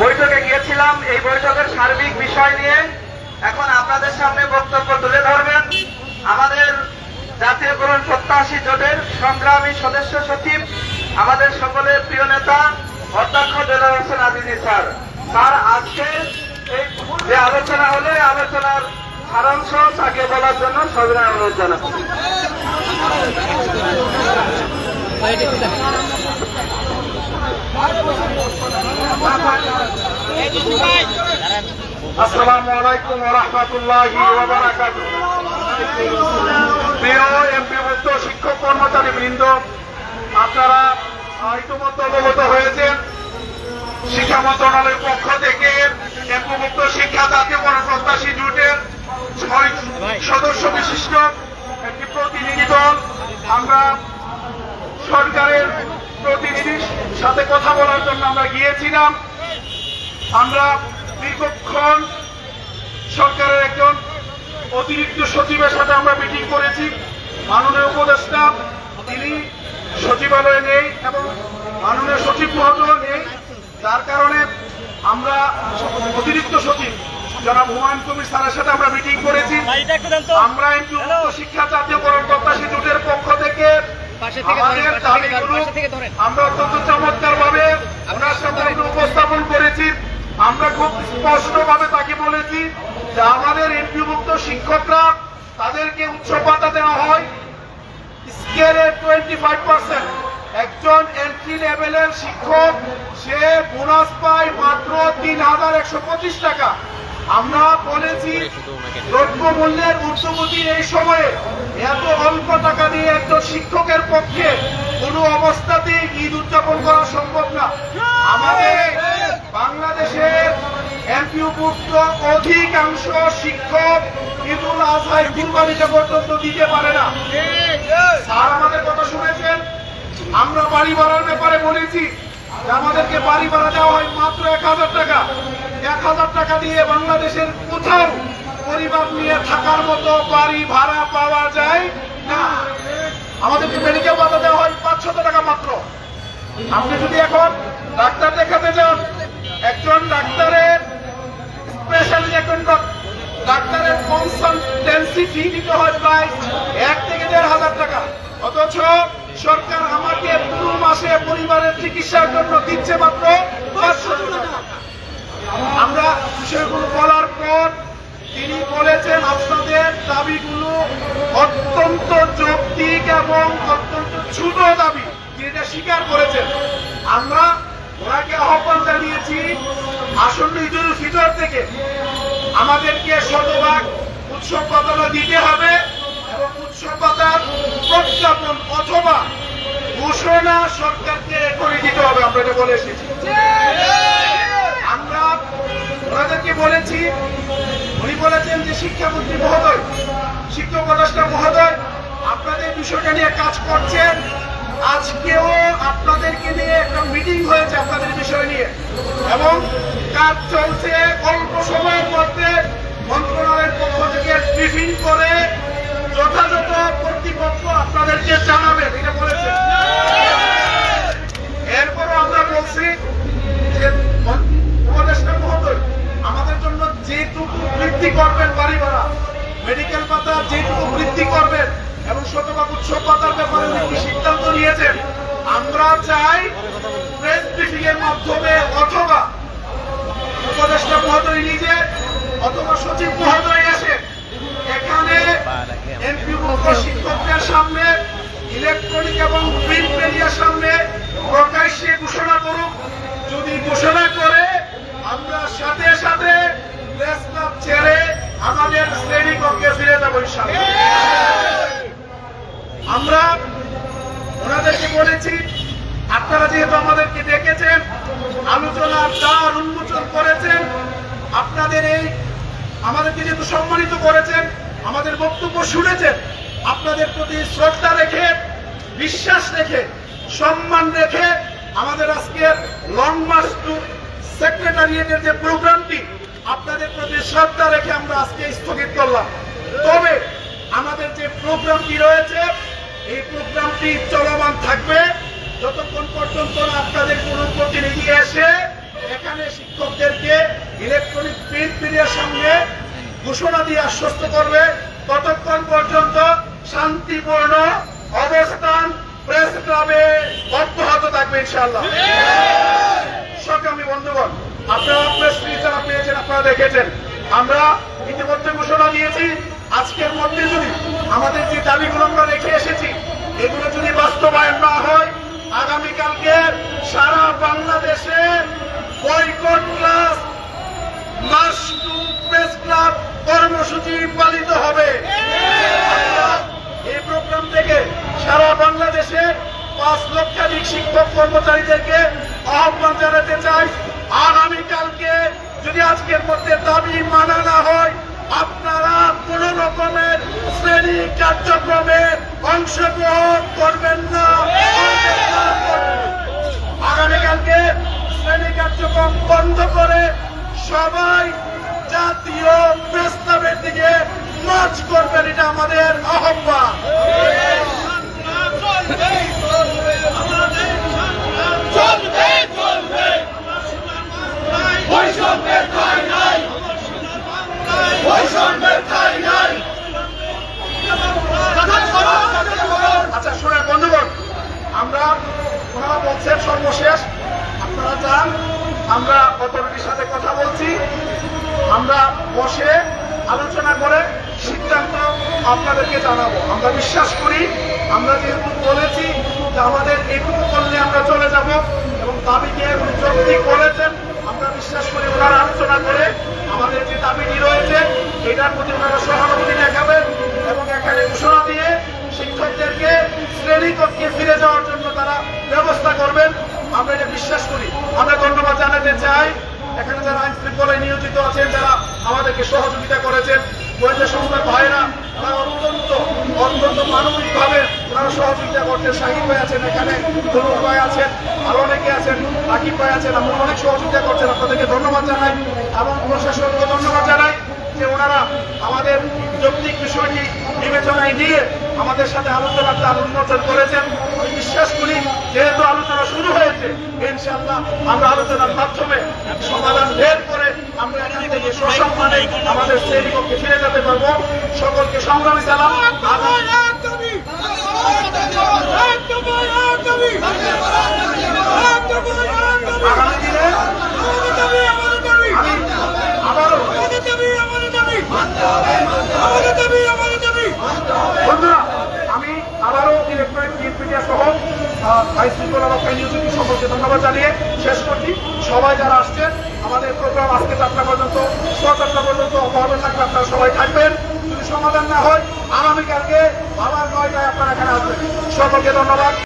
বৈঠকে গিয়েছিলাম। এই বৈঠকের সার্বিক বিষয় নিয়ে এখন আপনাদের সামনে বক্তব্য তুলে ধরবেন। আমাদের জাতীয়করণ প্রত্যাশী জোটের সংগ্রামী সদস্য সচিব, আমাদের সকলের প্রিয় নেতা, অধ্যক্ষ দেলার হোসেন আজিজি স্যার। স্যার, আজকে এই যে আলোচনা হলে আলোচনার সারাংশ তাকে বলার জন্য সবিনয় অনুরোধ জানাচ্ছি। আসসালামু আলাইকুম রহমতুল্লাহি প্রিয় এমপিভুক্ত শিক্ষক কর্মচারী আপনারা ইতিমধ্যে অবগত হয়েছেন। শিক্ষা মন্ত্রণালয়ের পক্ষ থেকে এমপিভুক্ত শিক্ষা জাতীয় গণপ্রত্যাশী জোটের ছয় সদস্য বিশিষ্ট একটি প্রতিনিধি আমরা সরকারের প্রতিনিধির সাথে কথা বলার জন্য আমরা গিয়েছিলাম। আমরা দীর্ঘক্ষণ সরকারের একজন অতিরিক্ত সচিবের সাথে আমরা মিটিং করেছি। মাননীয় উপদেষ্টা তিনি সচিবালয়ে নেই এবং মাননীয় সচিব মহোদয় নেই। যার কারণে আমরা অতিরিক্ত সচিব জনাব হুমায়ুন কবির স্যারের সাথে আমরা মিটিং করেছি। আমরা একটু শিক্ষা জাতীয়করণ প্রত্যাশী জোটের পক্ষ থেকে আমরা অত্যন্ত চমৎকার ভাবে ওনার সামনে আমরা উপস্থাপন করেছি। আমরা খুব স্পষ্ট ভাবে তাকে বলেছি যে আমাদের এমপিভুক্ত শিক্ষকরা তাদেরকে উচ্চ দেওয়া হয়। স্কেলে টোয়েন্টি ফাইভ পার্সেন্ট একজন এন্ট্রি লেভেলের শিক্ষক সে বোনাস পায় মাত্র তিন হাজার একশো পঁচিশ টাকা। আমরা বলেছি দ্রব্য মূল্যের ঊর্ধ্বগতি এই সময়ে এত অল্প টাকা দিয়ে একজন শিক্ষকের পক্ষে কোনো অবস্থাতেই ঈদ উদযাপন করা সম্ভব না। আমাদের বাংলাদেশের এমপিভুক্ত অধিকাংশ শিক্ষক ঈদুল আজহায় কুরবানিটা পর্যন্ত দিতে পারে না। স্যার আমাদের কথা শুনেছেন? আমরা বাড়ি ভাড়ার ব্যাপারে বলেছি আমাদেরকে বাড়ি ভাড়া দেওয়া হয় মাত্র এক হাজার টাকা। এক হাজার টাকা দিয়ে বাংলাদেশের কোথাও পরিবার নিয়ে থাকার মতো বাড়ি ভাড়া পাওয়া যায় না। আমাদেরকে মেডিকেল ভাতা দেওয়া হয় পাঁচশত টাকা মাত্র। আপনি যদি এখন ডাক্তার দেখাতে যান, একজন ডাক্তারের স্পেশালি একজন ডাক্তারের কনসালটেন্সি ফি দিতে হয় প্রায় এক থেকে দেড় হাজার টাকা। অথচ সরকার আমাকে পুরো মাসে পরিবারের চিকিৎসার জন্য দিচ্ছে মাত্র পাঁচশো টাকা। আমরা বিষয়গুলো বলার পর তিনি বলেছেন আপনাদের দাবিগুলো অত্যন্ত যৌক্তিক এবং অত্যন্ত ছোট দাবি। তিনি এটা স্বীকার করেছেন। আমরা ওনাকে আহ্বান জানিয়েছি আসন্ন ঈদুল ফিতর থেকে আমাদেরকে শতভাগ উৎসব পাতানো দিতে হবে এবং উৎসব পাতার প্রজ্ঞাপন অথবা ঘোষণা সরকারকে করে দিতে হবে, আমরা এটা বলে এসেছি। আমরা ওনাদেরকে বলেছি, উনি বলেছেন যে শিক্ষামন্ত্রী মহোদয় শিক্ষক উপদেষ্টা মহোদয়, আপনাদের বিষয়টা নিয়ে কাজ করছেন। আজকেও আপনাদেরকে নিয়ে একটা মিটিং হয়েছে আপনাদের বিষয় নিয়ে। এবং কাজ চলছে অল্প সময়ের মধ্যে মন্ত্রণালয়ের পক্ষ থেকে ব্রিফিং করে যথাযথ কর্তৃপক্ষ আপনাদেরকে জানাবেন এটা বলেছে এরপরও আমরা বলছি যে উপদেষ্টা মহোদয় আমাদের জন্য যেটুকু বৃদ্ধি করবেন বাড়ি ভাড়া মেডিকেল পাতা যেটুকু বৃদ্ধি করবেন এবং শতভাগ উৎসব পাতার ব্যাপারে উনি সিদ্ধান্ত নিয়েছেন? আমরা চাই প্রেস ব্রিফিং এর মাধ্যমে অথবা উপদেষ্টা মহোদয় নিজে অথবা সচিব মহোদয় এসে এখানে এমপি শিক্ষকদের সামনে ইলেকট্রনিক এবং প্রিন্ট মিডিয়ার সামনে প্রকাশ্যে ঘোষণা করুক। যদি ঘোষণা করে, আমরা সাথে সাথে প্রেস ক্লাব ছেড়ে আমাদের শ্রেণীকক্ষে ফিরে যাব। আমরা ওনাদেরকে বলেছি, আপনারা যেহেতু আমাদেরকে ডেকেছেন আলোচনার দ্বার উন্মোচন করেছেন, আপনাদের এই আমাদেরকে যেহেতু সম্মানিত করেছেন, আমাদের বক্তব্য শুনেছেন, আপনাদের প্রতি শ্রদ্ধা রেখে, বিশ্বাস রেখে, সম্মান রেখে আমাদের আজকের লং মার্চ টু সেক্রেটারিয়েটের যে প্রোগ্রামটি আপনাদের প্রতি শ্রদ্ধা রেখে আমরা আজকে স্থগিত করলাম। তবে আমাদের যে প্রোগ্রামটি রয়েছে এই প্রোগ্রামটি চলমান থাকবে। যতক্ষণ পর্যন্ত আপনাদের কোনো প্রতিনিধি এসে এখানে শিক্ষকদেরকে ইলেকট্রনিক প্রিন্ট মিডিয়ার সামনে ঘোষণা দিয়ে আশ্বস্ত করবে ততক্ষণ পর্যন্ত শান্তিপূর্ণ অবস্থান প্রেস ক্লাবে অব্যাহত থাকবে ইনশাল্লাহ হ্যাঁ। সকামী বন্ধুবান্ধব আপনারা প্রেস রিলিজ যারা পেয়েছেন আপনারা দেখেছেন। আমরা ইতিমধ্যে ঘোষণা দিয়েছি, আজকের মধ্যে যদি আমাদের যে দাবিগুলো আমরা রেখে এসেছি, এগুলো যদি বাস্তবায়ন না হয়, আগামীকালকে সারা বাংলাদেশে boycott class mass to press club কর্মসূচি পালিত হবে। এই প্রোগ্রাম থেকে সারা বাংলাদেশে পাঁচ লক্ষাধিক শিক্ষক কর্মচারীদেরকে আহ্বান জানাতে চাই। আগামীকালকে যদি আজকের মধ্যে দাবি মানা না হয়, আপনারা কোন রকমের শ্রেণি কার্যক্রমে অংশগ্রহণ করবেন না। আগামীকালকে শ্রেণি কার্যক্রম বন্ধ করে সবাই জাতীয় প্রস্তাবের দিকে মার্চ করবেন, এটা আমাদের আহ্বান চলবে চলবে বৈষম্যের ঠাই নাই বৈষম্যের ঠাই নাই আচ্ছা শোনেন বন্ধুগণ আমরা ওনারা বলছেন সর্বশেষ আপনারা যান আমরা অথরিটির সাথে কথা বলছি আমরা বসে আলোচনা করে সিদ্ধান্ত আপনাদেরকে জানাব। আমরা বিশ্বাস করি, আমরা যেহেতু বলেছি যে আমাদের এইটুকু করলে আমরা চলে যাব এবং দাবিকে উনি যৌক্তিক বলেছেন, আমরা বিশ্বাস করি ওনারা আলোচনা করে আমাদের যে দাবিটি রয়েছে, এটার প্রতি ওনারা সহানুভূতি দেখাবেন এবং এখানে ঘোষণা দিয়ে শিক্ষকদেরকে শ্রেণীকক্ষে ফিরে যাওয়ার জন্য তারা ব্যবস্থা করবেন। আমরা এটা বিশ্বাস করি। আমরা ধন্যবাদ জানাতে চাই। এখানে যারা আইন শৃঙ্খলায় নিয়োজিত আছেন, যারা আমাদেরকে সহযোগিতা করেছেন। গোয়েন্দা সংস্থার ভাইরা তারা অত্যন্ত অত্যন্ত মানবিকভাবে তারা সহযোগিতা করছেন শাহিদ ভাই আছেন এখানে তরুণ ভাই আছেন আরও অনেকে আছেন, রাকিব ভাই আছেন। আপনারা অনেক সহযোগিতা করছেন। আপনাদেরকে ধন্যবাদ জানাই এবং প্রশাসনকে ধন্যবাদ জানাই যে ওনারা আমাদের যৌক্তিক বিষয়টি বিবেচনায় নিয়ে আমাদের সাথে আলোচনার তার উন্মোচন করেছেন। আমি বিশ্বাস করি, যেহেতু আলোচনা শুরু হয়েছে, ইনশাআল্লাহ আমরা আলোচনার মাধ্যমে সমাধান করে আমরা থেকে সসম্মানে আমাদের শ্রেণীকক্ষে ফিরে যেতে পারব সকলকে সংগ্রামী সালাম আগামী দিনে আবারও বন্ধুরা আমি আবারও ইলেকট্রনিক প্রিন্ট মিডিয়া সহ ধন্যবাদ জানিয়ে শেষ করছি। সবাই যারা আসছেন, আমাদের প্রোগ্রাম আজকে পর্যন্ত পর্যন্ত থাকবে সবাই থাকবেন। যদি সমাধান না হয়, আগামীকালকে আবার নয়টায় আপনারা এখানে আসবেন। সকলকে ধন্যবাদ।